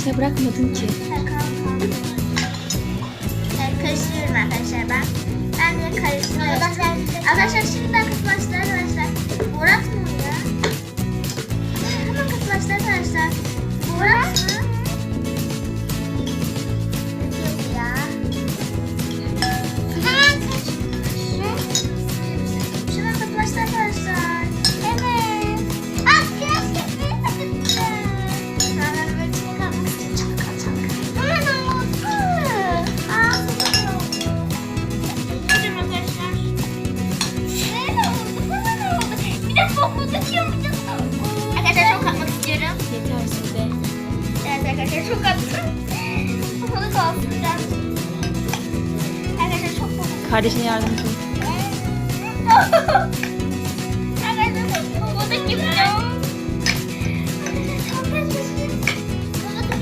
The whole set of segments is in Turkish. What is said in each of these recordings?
Kardeşine bırakmadın ki. Karıştırıyorum arkadaşlar ben. Ben de karıştırıyorum. Arkadaşlar şimdi ben katılaştı arkadaşlar. Borat mı ya? Hemen katılaştı arkadaşlar. Borat mı? Kardeşine yardımcı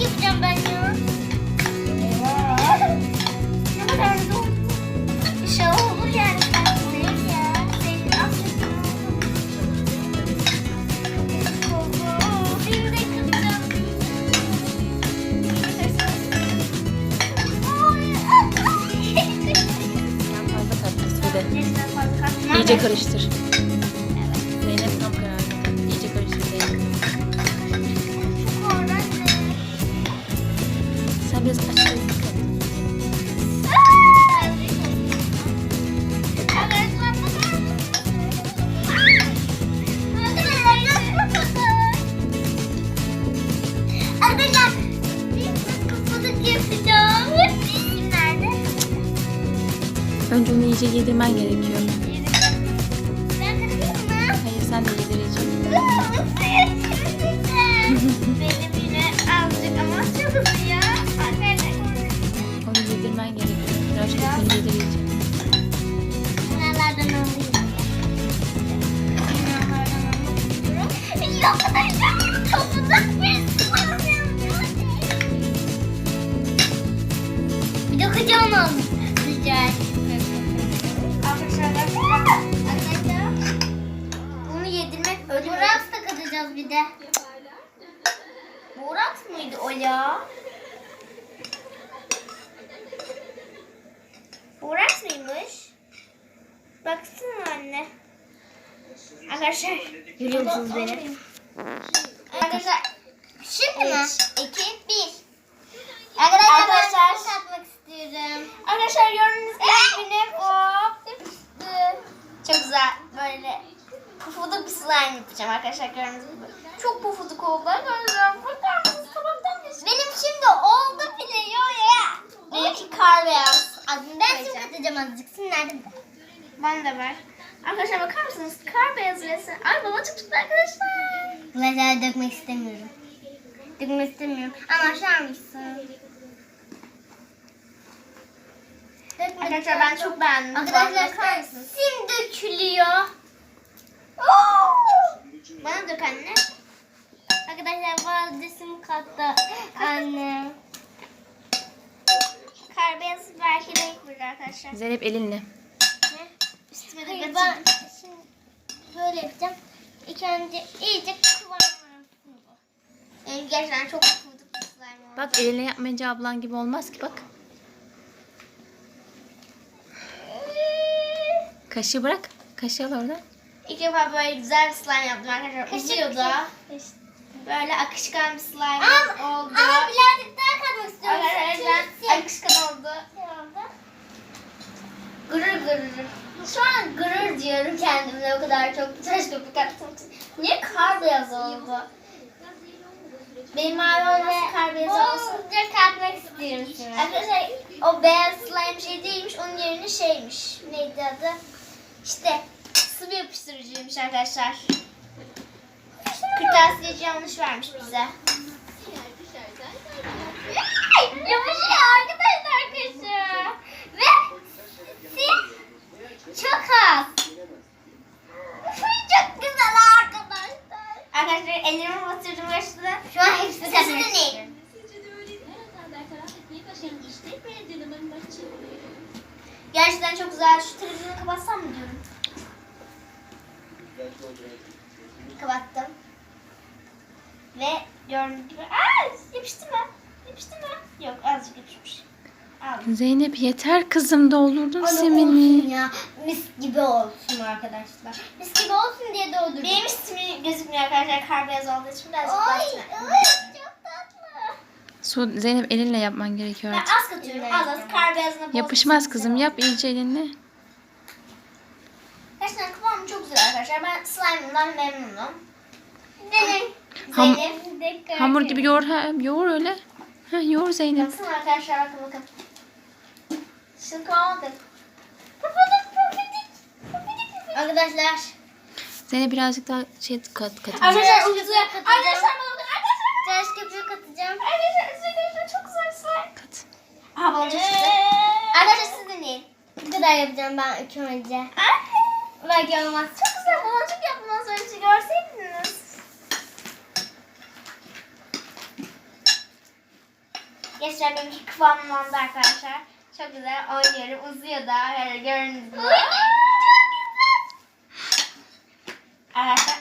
yapacağım ben ya. Ne kadar zor. Katma. İyice karıştır. Önce onu iyice yedirmen gerekiyor. Ben katayım mı? Hayır sen de yedireceksin. Benim yine azıcık ama çok hızlı ya. Arkadaşlar. Onu yedirmen gerekiyor. Biraz onu yedireceksin. Kenarlardan alayım. Kenarlardan alıyorum. Yok arkadaşlar. Topuzak bir sıvı. Bir de kucağına aldım. Ödül. Boraks da katacağız bir de. Boraks mıydı o ya? Boraks mıymış? Baksana anne. Arkadaşlar görüyor musunuz beni? Arkadaşlar şimdi mi? 2 1 Arkadaşlar, Arkadaşlar ben satmak istiyorum. Arkadaşlar gibi benim o çok güzel böyle pufuduk bir slime yapacağım arkadaşlar gördüğünüz gibi. Çok pufuduk oldu. Bakar mısınız tabaktan Benim şimdi oldu bile yo ya. Benimki kar beyaz. Adını ben şimdi katacağım azıcık. Sizin nerede? Ben de var. Arkadaşlar bakar mısınız? Kar beyaz resim. Ay baba çok çıktı arkadaşlar. Bulaşığı dökmek istemiyorum. Dökmek istemiyorum. Ama aşar mısın? Arkadaşlar ben çok beğendim. Arkadaşlar sim dökülüyor. Bana dök anne. Arkadaşlar validesim kattı anne. Kar beyaz belki renk verir arkadaşlar. Zeynep elinle. Ne? Üstüme de Hayır, ben şimdi böyle yapacağım. İlk önce iyice kıvamını bu. Yani gerçekten çok kıvırdık bir slime oldu. Bak eline yapmayınca ablan gibi olmaz ki bak. Kaşığı bırak. Kaşığı al oradan. İlk defa böyle güzel bir slime yaptım arkadaşlar. Uzuyordu. Böyle akışkan bir slime oldu. Ama birazcık daha katmak istiyorum. Arkadaşlar akışkan oldu. Gırır gırır. Şu an gırır diyorum kendimle o kadar çok tıraş köpük attım. Niye kar beyaz oldu? Benim mavi olması kar beyaz olsun. Bolca katmak istiyorum şimdi. Arkadaşlar o beyaz slime şey değilmiş. Onun yerine şeymiş. Neydi adı? İşte sıvı yapıştırıcıymış arkadaşlar. Kırtasiyeci yanlış vermiş bize. Yapışıyor arkadaşlar kaşı. Ve sim çok az. çok güzel arkadaşlar. Arkadaşlar ellerimi batırdım başladı. Şu an hepsi katmak istiyorum. Gerçekten çok güzel. Şu televizyonu kapatsam mı diyorum. Kapattım. Ve Gördüğünüz gibi. Aa, yapıştı mı? Yapıştı mı? Yok azıcık yapışmış. Aldım. Zeynep yeter kızım doldurdun Olsun simini. ya. Mis gibi olsun arkadaşlar. Mis gibi olsun diye doldurdum. Benim ismim gözükmüyor arkadaşlar kar beyaz olduğu için birazcık çok tatlı. Su Zeynep elinle yapman gerekiyor Ben artık. az katıyorum az az kar beyazına Yapışmaz kızım yap iyice elinle. Gerçekten kıvamı çok güzel arkadaşlar. Ben slime'ımdan memnunum. Benim. Ham- Zeynep. Hamur gibi yoğur ha, yoğur öyle. Ha, yoğur Zeynep. Baksana arkadaşlar bakın bakın. Şu. Arkadaşlar. Zeynep birazcık daha şey kat kat. Arkadaşlar ucuzu. köpüğü Arkadaşlar katacağım. bana bakın. Arkadaşlar. Tıraş köpüğü katacağım. Arkadaşlar üzerinde çok güzel slime. kat. Aha çıktı. Arkadaşlar siz deneyin. Bu kadar yapacağım ben ilk önce. Anne. Belki olmaz. Çok güzel baloncuk yaptınız önce görseydiniz. Gençler benimki kıvamlandı arkadaşlar. Çok güzel oynuyorum. Uzuyor da böyle gördüğünüz gibi. Arkadaşlar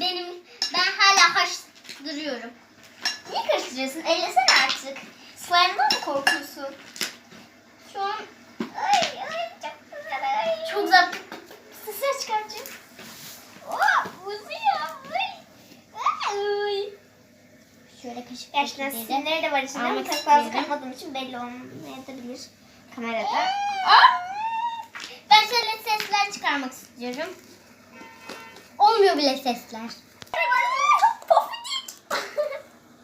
Benim ben hala haş duruyorum. niye karıştırıyorsun? Ellesene artık. Slime'dan mı korkuyorsun? Şu an Ay ay çok güzel. Ay. Çok güzel. Sesler çıkartacağım. Oh, uzuyor. Şöyle kaşık Gerçekten sinirleri de var içinde ama çok fazla kapatmadığım için belli olmayabilir kamerada. Ben şöyle sesler çıkarmak istiyorum. Olmuyor bile sesler.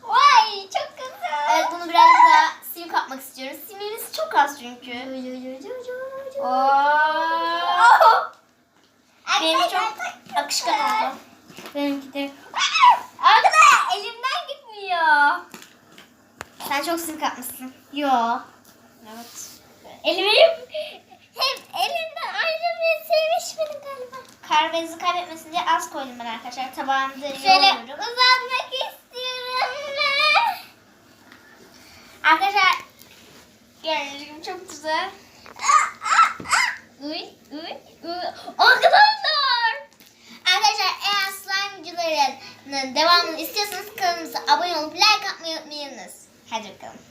Vay çok güzel. Evet bunu biraz daha sim kapmak istiyoruz. Simimiz çok az çünkü. Oo. Benim çok akışkan oldu. Benimki de. Arkadaşlar elimden gitmiyor. Sen çok sim kapmışsın. Yo. Evet. Elimi hep elimden ayrılmayı sevişmedim galiba. Kahvenizi kaybetmesin diye az koydum ben arkadaşlar. Tabağımda Şöyle yoğuruyorum. uzanmak istiyorum ben. Arkadaşlar gördüğünüz gibi çok güzel. Uy, uy, uy. Arkadaşlar. Arkadaşlar eğer slime'cıların devamını istiyorsanız kanalımıza abone olup like atmayı unutmayınız. Hadi bakalım.